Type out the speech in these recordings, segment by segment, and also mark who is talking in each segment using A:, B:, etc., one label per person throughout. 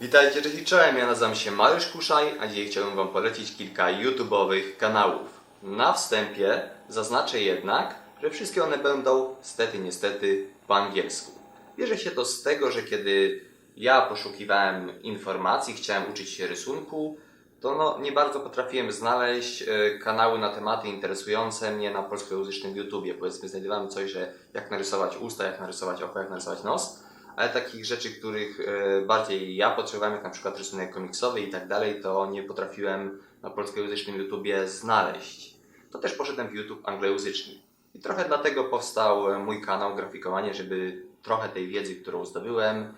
A: Witajcie, cześć i czołem, ja nazywam się Mariusz Kuszaj, a dzisiaj chciałbym Wam polecić kilka YouTube'owych kanałów. Na wstępie zaznaczę jednak, że wszystkie one będą, stety niestety, po angielsku. Bierze się to z tego, że kiedy ja poszukiwałem informacji, chciałem uczyć się rysunku, to no, nie bardzo potrafiłem znaleźć e, kanały na tematy interesujące mnie na polskojęzycznym YouTubie. Powiedzmy, znajdowałem coś, że jak narysować usta, jak narysować oko, jak narysować nos, ale takich rzeczy, których e, bardziej ja potrzebowałem, jak na przykład rysunek komiksowy i tak dalej, to nie potrafiłem na polskojęzycznym YouTubie znaleźć. To też poszedłem w YouTube anglojęzyczny. I trochę dlatego powstał e, mój kanał Grafikowanie, żeby trochę tej wiedzy, którą zdobyłem,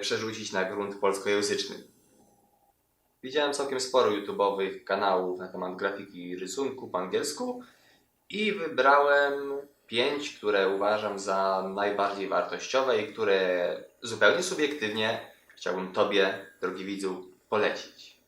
A: przerzucić na grunt polskojęzyczny. Widziałem całkiem sporo YouTube'owych kanałów na temat grafiki i rysunku po angielsku i wybrałem pięć, które uważam za najbardziej wartościowe i które zupełnie subiektywnie chciałbym Tobie, drogi widzu, polecić.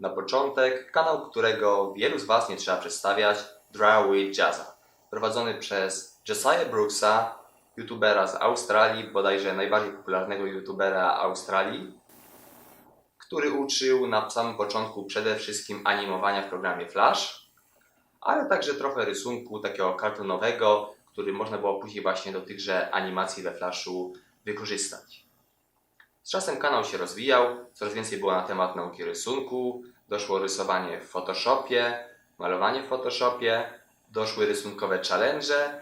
A: Na początek kanał, którego wielu z Was nie trzeba przedstawiać, Draw with Jazza, prowadzony przez Josiah Brooksa, youtubera z Australii, bodajże najbardziej popularnego youtubera Australii, który uczył na samym początku przede wszystkim animowania w programie Flash, ale także trochę rysunku takiego kartonowego, który można było później właśnie do tychże animacji we Flashu wykorzystać. Z czasem kanał się rozwijał, coraz więcej było na temat nauki rysunku, doszło rysowanie w Photoshopie, malowanie w Photoshopie, doszły rysunkowe challenge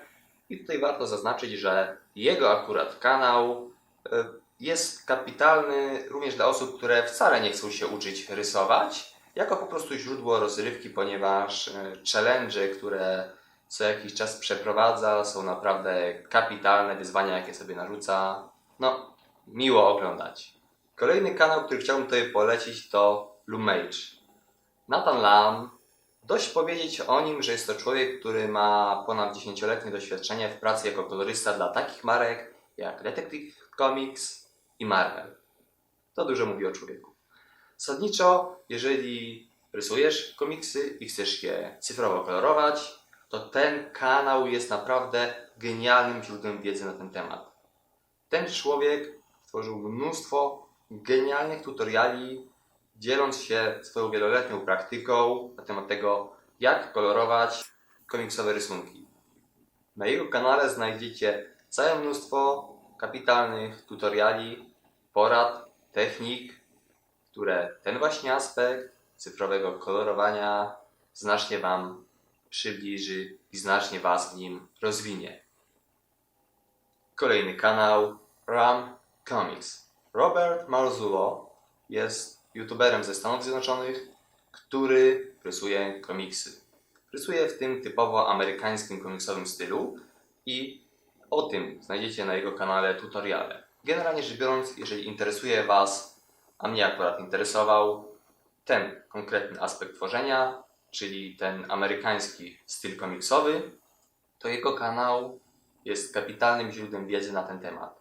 A: i tutaj warto zaznaczyć, że jego akurat kanał e, jest kapitalny również dla osób, które wcale nie chcą się uczyć rysować, jako po prostu źródło rozrywki, ponieważ e, challenge, które co jakiś czas przeprowadza, są naprawdę kapitalne wyzwania, jakie sobie narzuca. No, miło oglądać. Kolejny kanał, który chciałbym tutaj polecić to Lumage. Nathan Lam, dość powiedzieć o nim, że jest to człowiek, który ma ponad 10-letnie doświadczenie w pracy jako kolorysta dla takich marek jak Detective Comics i Marvel. To dużo mówi o człowieku. Zasadniczo, jeżeli rysujesz komiksy i chcesz je cyfrowo kolorować, to ten kanał jest naprawdę genialnym źródłem wiedzy na ten temat. Ten człowiek stworzył mnóstwo genialnych tutoriali, dzieląc się swoją wieloletnią praktyką na temat tego, jak kolorować komiksowe rysunki. Na jego kanale znajdziecie całe mnóstwo kapitalnych tutoriali, porad, technik, które ten właśnie aspekt cyfrowego kolorowania znacznie Wam przybliży i znacznie Was w nim rozwinie. Kolejny kanał Ram Comics. Robert Marzullo jest youtuberem ze Stanów Zjednoczonych, który rysuje komiksy. Rysuje w tym typowo amerykańskim komiksowym stylu i o tym znajdziecie na jego kanale tutoriale. Generalnie rzecz biorąc, jeżeli interesuje Was, a mnie akurat interesował, ten konkretny aspekt tworzenia, czyli ten amerykański styl komiksowy, to jego kanał jest kapitalnym źródłem wiedzy na ten temat.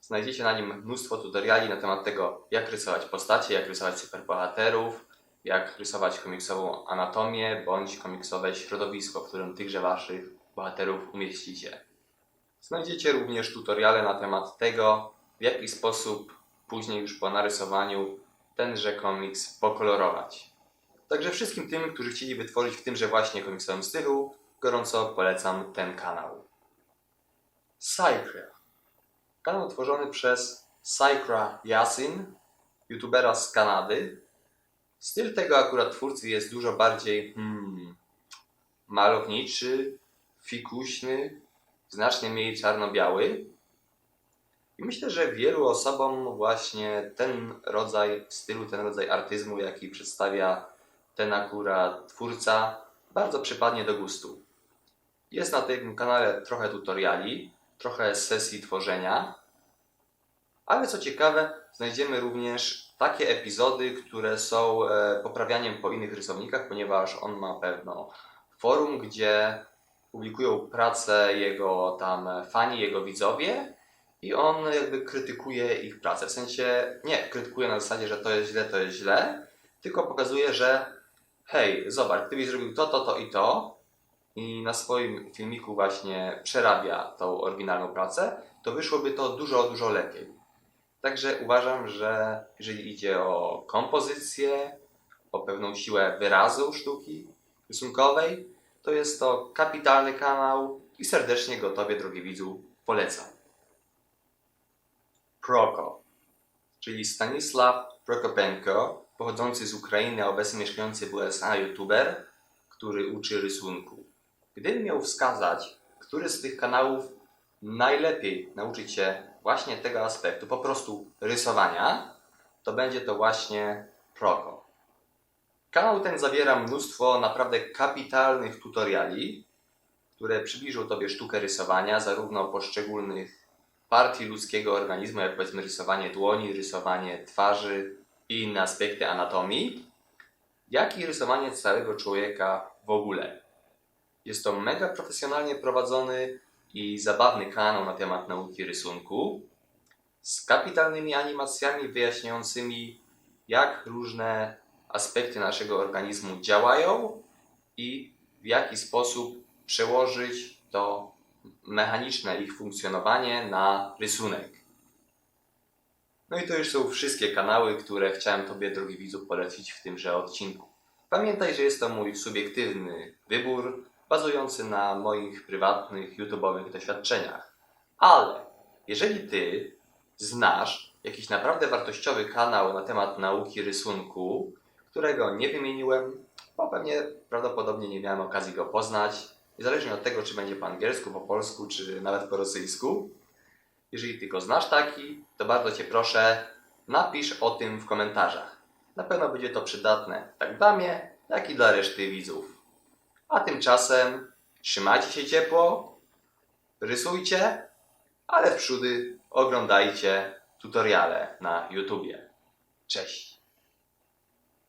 A: Znajdziecie na nim mnóstwo tutoriali na temat tego, jak rysować postacie, jak rysować superbohaterów, jak rysować komiksową anatomię bądź komiksowe środowisko, w którym tychże waszych bohaterów umieścicie. Znajdziecie również tutoriale na temat tego, w jaki sposób później już po narysowaniu tenże komiks pokolorować. Także wszystkim tym, którzy chcieli wytworzyć w tymże właśnie komiksowym stylu, gorąco polecam ten kanał. Cycra. Kanał tworzony przez Cycra Yasin, youtubera z Kanady. Styl tego akurat twórcy jest dużo bardziej hmm, malowniczy, fikuśny, znacznie mniej czarno-biały. I myślę, że wielu osobom właśnie ten rodzaj stylu, ten rodzaj artyzmu, jaki przedstawia ten akurat twórca, bardzo przypadnie do gustu. Jest na tym kanale trochę tutoriali, trochę sesji tworzenia, ale co ciekawe, znajdziemy również takie epizody, które są e, poprawianiem po innych rysownikach, ponieważ on ma pewno forum, gdzie publikują pracę jego tam fani, jego widzowie i on jakby krytykuje ich pracę. W sensie nie krytykuje na zasadzie, że to jest źle, to jest źle, tylko pokazuje, że hej, zobacz, gdybyś zrobił to, to, to i to, i na swoim filmiku właśnie przerabia tą oryginalną pracę, to wyszłoby to dużo, dużo lepiej. Także uważam, że jeżeli idzie o kompozycję, o pewną siłę wyrazu sztuki rysunkowej, to jest to kapitalny kanał i serdecznie go Tobie, drogi widzu, polecam. Proko, czyli Stanisław Prokopenko, pochodzący z Ukrainy, a obecnie mieszkający w USA youtuber, który uczy rysunku. Gdybym miał wskazać, który z tych kanałów najlepiej nauczyć się właśnie tego aspektu, po prostu rysowania, to będzie to właśnie Proko. Kanał ten zawiera mnóstwo naprawdę kapitalnych tutoriali, które przybliżą Tobie sztukę rysowania, zarówno poszczególnych partii ludzkiego organizmu, jak powiedzmy rysowanie dłoni, rysowanie twarzy i inne aspekty anatomii, jak i rysowanie całego człowieka w ogóle. Jest to mega profesjonalnie prowadzony i zabawny kanał na temat nauki rysunku z kapitalnymi animacjami wyjaśniającymi, jak różne aspekty naszego organizmu działają i w jaki sposób przełożyć to mechaniczne ich funkcjonowanie na rysunek. No i to już są wszystkie kanały, które chciałem Tobie, drogi widzu, polecić w tymże odcinku. Pamiętaj, że jest to mój subiektywny wybór, bazujący na moich prywatnych, YouTube'owych doświadczeniach. Ale jeżeli Ty znasz jakiś naprawdę wartościowy kanał na temat nauki rysunku, którego nie wymieniłem, bo pewnie prawdopodobnie nie miałem okazji go poznać, niezależnie od tego, czy będzie po angielsku, po polsku, czy nawet po rosyjsku. Jeżeli Ty go znasz taki, to bardzo Cię proszę, napisz o tym w komentarzach. Na pewno będzie to przydatne tak dla mnie, jak i dla reszty widzów. A tymczasem trzymajcie się ciepło, rysujcie, ale w przódy oglądajcie tutoriale na YouTubie. Cześć!